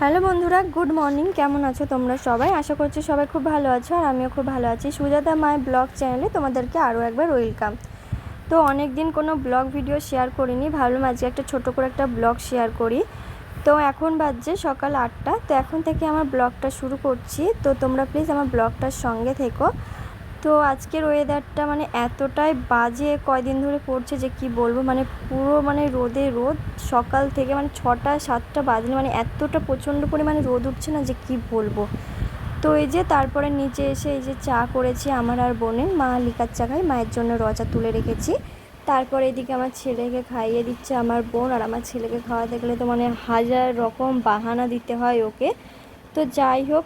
Hello বন্ধুরা, good morning. কেমন আছো তোমরা সবাই? আশা করছি সবাই খুব ভালো আছো আর আমিও খুব ভালো আছি। সুজাতা মায়ের ব্লগ চ্যানেলে তোমাদেরকে আরও একবার ওয়েলকাম। তো অনেক দিন কোনো ব্লগ ভিডিও শেয়ার করিনি, ভাবলাম আজকে একটা ছোট করে একটা ব্লগ শেয়ার করি। তো এখন বাজছে সকাল আটটা। তো এখন থেকে আমার ব্লগটা শুরু করছি। তো তোমরা প্লিজ আমার ব্লগটার সঙ্গে থেকো। তো আজকের ওয়েদারটা মানে এতটাই বাজে কয়দিন ধরে পড়ছে যে কি বলব? মানে পুরো মানে রোদে রোদ, সকাল থেকে মানে ছটা, সাতটা বাজলে মানে এতটা প্রচণ্ড পরিমাণে রোদ উঠছে না যে কি বলব? তো এই যে তারপরে নিচে এসে এই যে চা করেছি আমার আর বোনের, মা লিকার চা খাই মায়ের জন্য রজা তুলে রেখেছি। তারপর এদিকে আমার ছেলেকে খাইয়ে দিচ্ছে আমার বোন আর আমার ছেলেকে খাওয়াতে গেলে তো মানে হাজার রকম বাহানা দিতে হয় ওকে। তো যাই হোক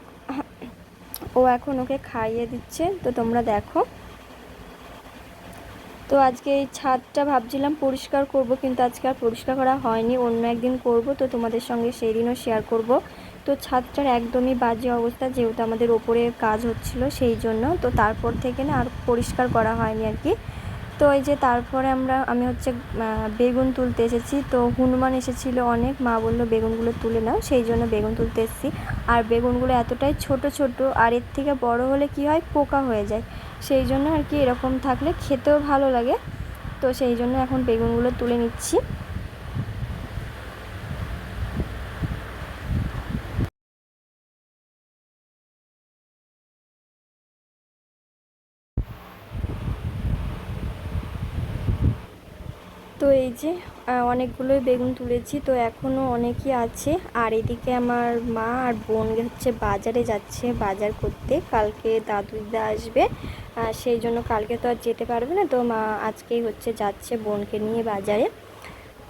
ও এখন ওকে খাইয়ে দিচ্ছে। তো তোমরা দেখো। তো আজকে এই ছাদটা ভাবছিলাম পরিষ্কার করব, কিন্তু আজকে আর পরিষ্কার করা হয়নি। অন্য একদিন করব, তো তোমাদের সঙ্গে সেই দিনও শেয়ার করব। তো ছাদটার একদমই বাজে অবস্থা, যেহেতু আমাদের ওপরে কাজ হচ্ছিল সেই জন্য। তো তারপর থেকে না আর পরিষ্কার করা হয়নি আর কি। তো এই যে তারপরে আমরা, আমি হচ্ছে বেগুন তুলতে এসেছি। তো হনুমান এসেছিল অনেক, মা বলল বেগুনগুলো তুলে নাও, সেই জন্য বেগুন তুলতে এসেছি। আর বেগুনগুলো এতটাই ছোট ছোট, আর এর থেকে বড় হলে কি হয়? পোকা হয়ে যায়। সেই জন্য আর কি এরকম থাকলে খেতেও ভালো লাগে। তো সেই জন্য এখন বেগুনগুলো তুলে নিচ্ছি। তো এই যে অনেকগুলোই বেগুন তুলেছি, তো এখনও অনেকই আছে। আর এদিকে আমার মা আর বোন হচ্ছে বাজারে যাচ্ছে, বাজার করতে। কালকে দাদু দিদা আসবে সেই জন্য কালকে তো আর যেতে পারবে না। তো মা আজকেই হচ্ছে যাচ্ছে বোনকে নিয়ে বাজারে।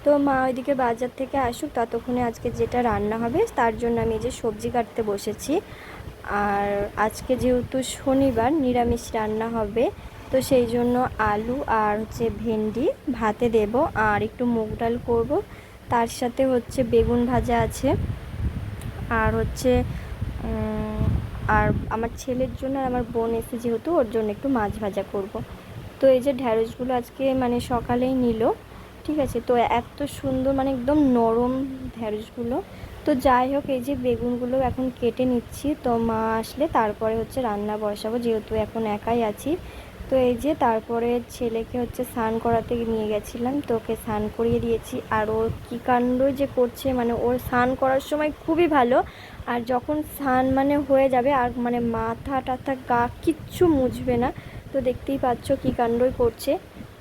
তো মা ওইদিকে বাজার থেকে আসুক, ততক্ষণে আজকে যেটা রান্না হবে, তার জন্য আমি যে সবজি কাটতে বসেছি। আর আজকে যেহেতু শনিবার, নিরামিষ রান্না হবে তো সেই জন্য আলু আর হচ্ছে ভেন্ডি ভাতে দেব আর একটু মুগ ডাল করব। তার সাথে হচ্ছে বেগুন ভাজা আছে। আর হচ্ছে আর আমার ছেলের জন্য আর আমার বোন এসে যেহেতু, ওর জন্য একটু মাছ ভাজা করব। তো এই যে ঢ্যাঁড়সগুলো আজকে মানে সকালেই নিল, ঠিক আছে? তো এত সুন্দর মানে একদম নরম ঢ্যাঁড়সগুলো তো যাই হোক, এই যে বেগুনগুলো এখন কেটে নিচ্ছি। তো মা আসলে তারপরে হচ্ছে রান্না বসাবো, যেহেতু এখন একাই আছি। তো এই যে তারপরে ছেলেকে হচ্ছে স্নান করাতে নিয়ে গেছিলাম, তো ওকে স্নান করিয়ে দিয়েছি। আর ও কী কাণ্ড যে করছে মানে ওর স্নান করার সময় খুবই ভালো। আর যখন স্নান মানে হয়ে যাবে, আর মানে মাথা টাথা গা কিচ্ছু মুছবে না। তো দেখতেই পাচ্ছ কী কাণ্ডই করছে।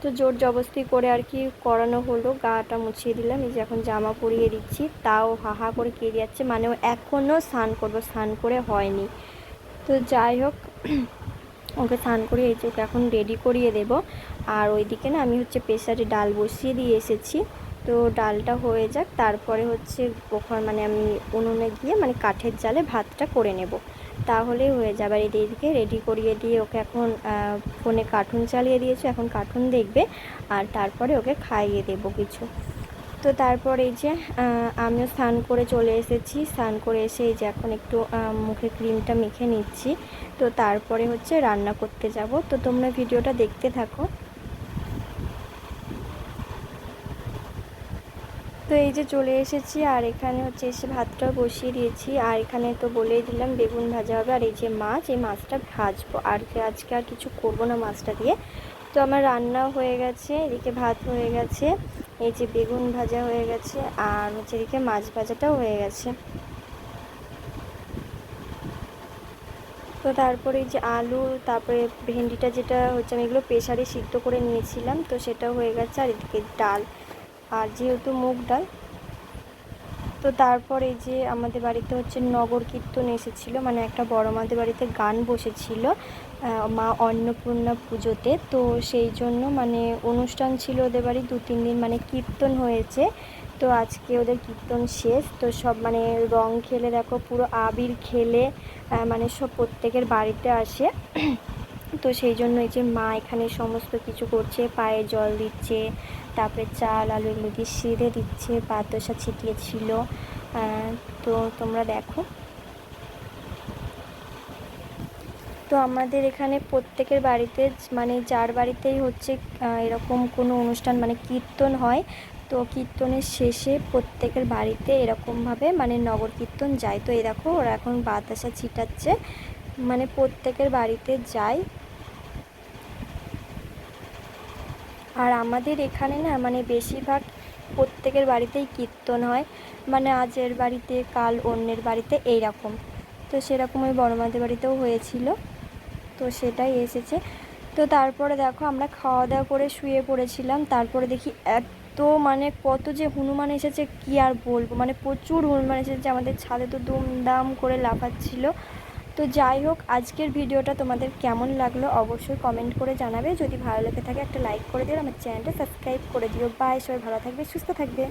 তো জোর জবস্তি করে আর কি করানো হলো, গাটা মুছিয়ে দিলাম। এই যে এখন জামা পরিয়ে দিচ্ছি, তাও হাহা করে কে যাচ্ছে মানে ও এখনও স্নান করব, স্নান করে হয়নি। তো যাই হোক ওকে স্নান করিয়ে এই ওকে এখন রেডি করিয়ে দেব। আর ওইদিকে না আমি হচ্ছে প্রেসারে ডাল বসিয়ে দিয়ে এসেছি। তো ডালটা হয়ে যাক, তারপরে হচ্ছে ওখানে মানে আমি উনুনে গিয়ে মানে কাঠের জালে ভাতটা করে নেব। তাহলেই হয়ে যাবে। আর এদিকে রেডি করিয়ে দিয়ে ওকে এখন ফোনে কার্টুন চালিয়ে দিয়েছে, এখন কার্টুন দেখবে। আর তারপরে ওকে খাইয়ে দেবো কিছু। তো তারপর এই যে আমিও স্নান করে চলে এসেছি। স্নান করে এসে এই যে এখন একটু মুখে ক্রিমটা মেখে নিচ্ছি। তো তারপরে হচ্ছে রান্না করতে যাব। তো তোমরা ভিডিওটা দেখতে থাকো। তো এই যে চলে এসেছি আর এখানে হচ্ছে এসে ভাতটাও বসিয়ে দিয়েছি। আর এখানে তো বলেই দিলাম বেগুন ভাজা হবে। আর এই যে মাছ, এই মাছটা ভাজবো। আর আজকে আর কিছু করব না মাছটা দিয়ে। তো আমার রান্নাও হয়ে গেছে, এদিকে ভাত হয়ে গেছে, এই যে বেগুন ভাজা হয়ে গেছে, আর হচ্ছে এদিকে মাছ ভাজাটাও হয়ে গেছে। তো তারপরে যে আলু, তারপরে ভেন্ডিটা যেটা হচ্ছে আমি এগুলো প্রেশারে সিদ্ধ করে নিয়েছিলাম, তো সেটাও হয়ে গেছে, আর এদিকে ডাল, আর যেহেতু মুগ ডাল তো তারপর এই যে আমাদের বাড়িতে হচ্ছে নগর কীর্তন এসেছিল মানে একটা বড় মাদের বাড়িতে গান বসেছিল মা অন্নপূর্ণা পুজোতে। তো সেই জন্য মানে অনুষ্ঠান ছিল ওদের বাড়ি দু, তিন দিন মানে কীর্তন হয়েছে। তো আজকে ওদের কীর্তন শেষ, তো সব মানে রং খেলে দেখো, পুরো আবির খেলে মানে সব প্রত্যেকের বাড়িতে আসে। তো সেই জন্য এই যে মা এখানে সমস্ত কিছু করছে, পায়ে জল দিচ্ছে, তারপরে চাল, আলু এগুলো দিয়ে সিঁড়ে দিচ্ছে পাতসা ছিটিয়েছিল। তো তোমরা দেখো। তো আমাদের এখানে প্রত্যেকের বাড়িতে মানে যার বাড়িতেই হচ্ছে এরকম কোনো অনুষ্ঠান মানে কীর্তন হয়, তো কীর্তনের শেষে প্রত্যেকের বাড়িতে এরকমভাবে মানে নগর কীর্তন যায়। তো এই দেখো, ওরা এখন বাতাসা ছিটাচ্ছে। মানে প্রত্যেকের বাড়িতে যায়। আর আমাদের এখানে না মানে বেশিরভাগ প্রত্যেকের বাড়িতেই কীর্তন হয়। মানে আজ এর বাড়িতে, কাল অন্যের বাড়িতে এই রকম তো সেরকম ওই বড়মাদের বাড়িতেও হয়েছিল। তো সেটাই এসেছে। তো তারপরে দেখো আমরা খাওয়া দাওয়া করে শুয়ে পড়েছিলাম। তারপরে দেখি এত মানে কত যে হনুমান এসেছে, কি আর বলব? মানে প্রচুর হনুমান এসেছে আমাদের ছাদে তো দুমদাম করে লাফাচ্ছিল। তো যাই হোক, আজকের ভিডিওটা তোমাদের কেমন লাগল অবশ্যই কমেন্ট করে জানাবে। যদি ভালো লেগে থাকে একটা লাইক করে দিও আমার চ্যানেলটা সাবস্ক্রাইব করে দিও। বাই সবাই ভালো থাকবে, সুস্থ থাকবে।